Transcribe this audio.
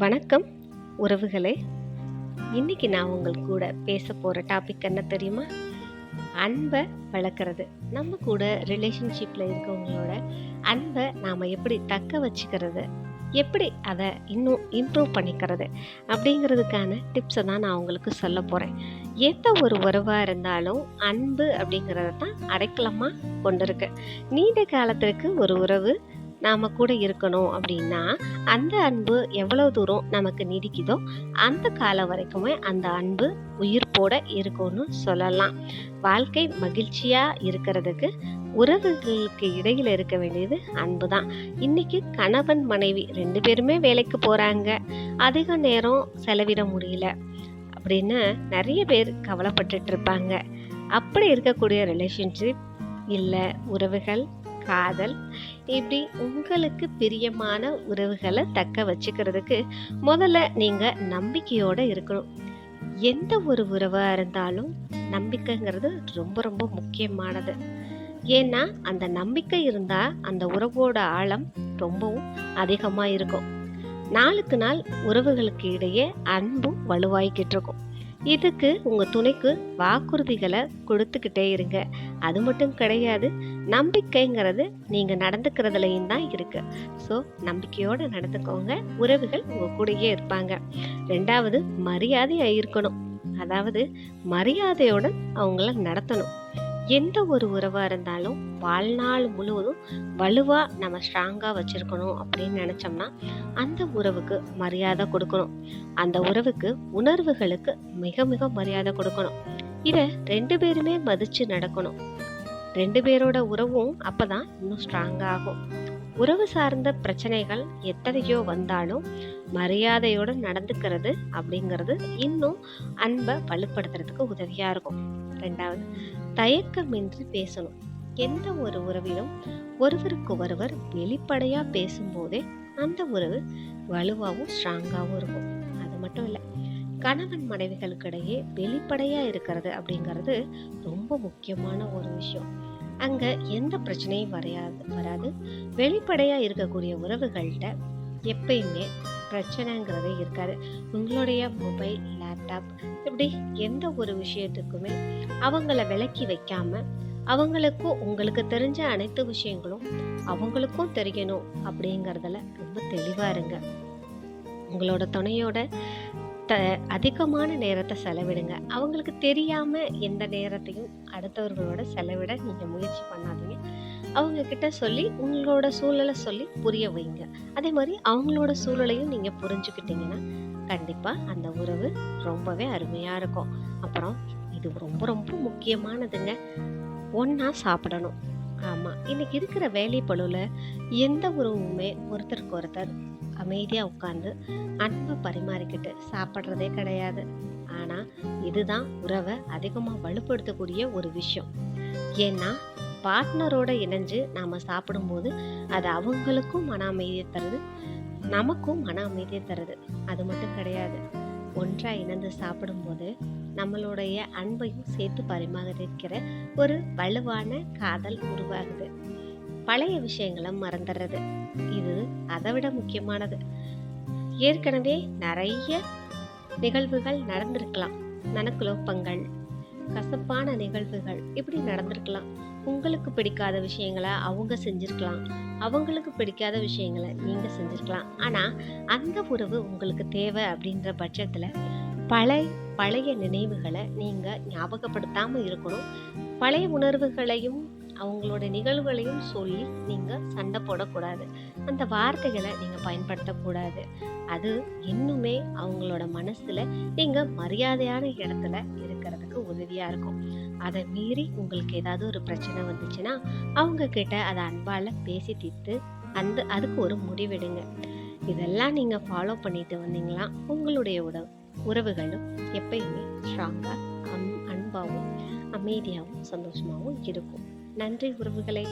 வணக்கம் உறவுகளே. இன்னைக்கு நான் உங்கள் கூட பேச போகிற டாபிக் என்ன தெரியுமா? அன்பை வளர்க்குறது. நம்ம கூட ரிலேஷன்ஷிப்பில் இருக்கவங்களோட அன்பை நாம் எப்படி தக்க வச்சுக்கிறது? எப்படி அதை இன்னும் இம்ப்ரூவ் பண்ணிக்கிறது? அப்படிங்கிறதுக்கான டிப்ஸை தான் நான் உங்களுக்கு சொல்ல போகிறேன் எந்த ஒரு உறவாக இருந்தாலும் அன்பு அப்படிங்கிறத தான் அடைக்கலமாக கொண்டிருக்கு. நீண்ட காலத்திற்கு ஒரு உறவு நாம் கூட இருக்கணும் அப்படின்னா அந்த அன்பு எவ்வளோ தூரம் நமக்கு நீடிக்குதோ அந்த காலம் வரைக்குமே அந்த அன்பு உயிர்ப்போட இருக்கும்னு சொல்லலாம். வாழ்க்கை மகிழ்ச்சியாக இருக்கிறதுக்கு உறவுகளுக்கு இடையில் இருக்க வேண்டியது அன்பு தான் இன்னைக்கு கணவன் மனைவி ரெண்டு பேருமே வேலைக்கு போகிறாங்க அதிக நேரம் செலவிட முடியல அப்படின்னு நிறைய பேர் கவலைப்பட்டுட்டு இருப்பாங்க. அப்படி இருக்கக்கூடிய ரிலேஷன்ஷிப் இல்லை உறவுகள் காதல். இப்படி உங்களுக்கு பிரியமான உறவுகளை தக்க வச்சுக்கிறதுக்கு முதல்ல நீங்கள் நம்பிக்கையோடு இருக்கணும். எந்த ஒரு உறவாக இருந்தாலும் நம்பிக்கைங்கிறது ரொம்ப ரொம்ப முக்கியமானது. ஏன்னா அந்த நம்பிக்கை இருந்தால் அந்த உறவோட ஆழம் ரொம்பவும் அதிகமாக இருக்கும். நாளுக்கு நாள் உறவுகளுக்கு இடையே அன்பும் வலுவாய்க்கிட்டு இருக்கும். இதுக்கு உங்கள் துணைக்கு வாக்குறுதிகளை கொடுத்துக்கிட்டே இருங்க. அது மட்டும் கிடையாது நம்பிக்கைங்கிறது நீங்கள் நடந்துக்கிறதுலையும் தான் இருக்கு. ஸோ நம்பிக்கையோடு நடந்துக்கோங்க. உறவுகள் உங்கள் கூடயே இருப்பாங்க. ரெண்டாவது மரியாதையாக இருக்கணும். அதாவது மரியாதையோடு அவங்கள நடத்தணும். எந்த ஒரு உறவாக இருந்தாலும் வாழ்நாள் முழுவதும் வலுவாக நம்ம ஸ்ட்ராங்காக வச்சுருக்கணும் அப்படின்னு நினச்சோம்னா அந்த உறவுக்கு மரியாதை கொடுக்கணும். அந்த உறவுக்கு உணர்வுகளுக்கு மிக மிக மரியாதை கொடுக்கணும். இதை ரெண்டு பேருமே மதித்து நடக்கணும். ரெண்டு பேரோட உறவும் அப்போ தான் இன்னும் ஸ்ட்ராங்காக ஆகும். உறவு சார்ந்த பிரச்சனைகள் எத்தனையோ வந்தாலும் மரியாதையோடு நடந்துக்கிறது அப்படிங்கிறது இன்னும் அன்பை வலுப்படுத்துறதுக்கு உதவியாக இருக்கும். ரெண்டாவது தயக்கமின்றி பேசணும். எந்த ஒரு உறவிலும் ஒருவருக்கு ஒருவர் வெளிப்படையாக பேசும்போதே அந்த உறவு வலுவாகவும் ஸ்ட்ராங்காகவும் இருக்கும். அது மட்டும் இல்லை கணவன் மனைவிகளுக்கிடையே வெளிப்படையாக இருக்கிறது அப்படிங்கிறது ரொம்ப முக்கியமான ஒரு விஷயம். அங்கே எந்த பிரச்சனையும் வரையாது வராது. வெளிப்படையாக இருக்கக்கூடிய உறவுகள்கிட்ட எப்பயுமே பிரச்சனைங்கிறதே இருக்காது. உங்களுடைய மொபைல் லேப்டாப் இப்படி எந்த ஒரு விஷயத்துக்குமே அவங்கள விலக்கி வைக்காம அவங்களுக்கும் உங்களுக்கு தெரிஞ்ச அனைத்து விஷயங்களும் அவங்களுக்கும் தெரியணும் அப்படிங்கிறதுல ரொம்ப தெளிவாக இருங்க. உங்களோட துணையோட த அதிகமான நேரத்தை செலவிடுங்க. அவங்களுக்கு தெரியாமல் எந்த நேரத்தையும் அடுத்தவர்களோட செலவிட நீங்கள் முயற்சி பண்ணாதீங்க. அவங்க கிட்ட சொல்லி உங்களோட சூழலை சொல்லி புரிய வைங்க. அதே மாதிரி அவங்களோட சூழலையும் நீங்கள் புரிஞ்சுக்கிட்டீங்கன்னா கண்டிப்பாக அந்த உறவு ரொம்பவே அருமையாக இருக்கும். அப்புறம் இது ரொம்ப ரொம்ப முக்கியமானதுங்க. ஒன்றா சாப்பிடணும். ஆமாம் இன்னைக்கு இருக்கிற வேலை பழுவில் எந்த உறவுமே ஒருத்தருக்கு ஒருத்தர் அமைதியாக உட்காந்து அன்பை பரிமாறிக்கிட்டு சாப்பிட்றதே கிடையாது. ஆனால் இதுதான் உறவை அதிகமாக வலுப்படுத்தக்கூடிய ஒரு விஷயம். ஏன்னா பார்ட்னரோட இணைஞ்சு நாம் சாப்பிடும்போது அது அவங்களுக்கும் மன அமைதியை தருது நமக்கும் மன அமைதியை தருது. அது மட்டும் கிடையாது. ஒன்றாக இணைந்து சாப்பிடும்போது நம்மளுடைய அன்பையும் சேர்த்து பரிமாறிக்கிற ஒரு வலுவான காதல் உருவாகுது. பழைய விஷயங்களை மறந்துடுறது. இது அதை விட முக்கியமானது. ஏற்கனவே நிறைய நிகழ்வுகள் நடந்திருக்கலாம். மனக்குழப்பங்கள் கசப்பான நிகழ்வுகள் இப்படி நடந்திருக்கலாம். உங்களுக்கு பிடிக்காத விஷயங்களை அவங்க செஞ்சுருக்கலாம். அவங்களுக்கு பிடிக்காத விஷயங்களை நீங்கள் செஞ்சுருக்கலாம். ஆனால் அந்த உறவு உங்களுக்கு தேவை அப்படின்ற பட்சத்தில் பழைய பழைய நினைவுகளை நீங்கள் ஞாபகப்படுத்தாமல் இருக்கணும். பழைய உணர்வுகளையும் அவங்களோட நிகழ்வுகளையும் சொல்லி நீங்கள் சண்டை போடக்கூடாது. அந்த வார்த்தைகளை நீங்கள் பயன்படுத்தக்கூடாது. அது இன்னுமே அவங்களோட மனசில் நீங்கள் மரியாதையான இடத்துல இருக்கிறதுக்கு உதவியாக இருக்கும். அதை மீறி உங்களுக்கு ஏதாவது ஒரு பிரச்சனை வந்துச்சுன்னா அவங்க கிட்ட அதை அன்பால் பேசி தீர்த்து அந்த அதுக்கு ஒரு முடிவெடுங்க. இதெல்லாம் நீங்கள் ஃபாலோ பண்ணிட்டு வந்தீங்களா உங்களுடைய உறவு உறவுகளும் எப்பயுமே ஸ்ட்ராங்காக அம் அன்பாகவும் அமைதியாகவும் சந்தோஷமாகவும் இருக்கும். நன்றி உறவுகளே.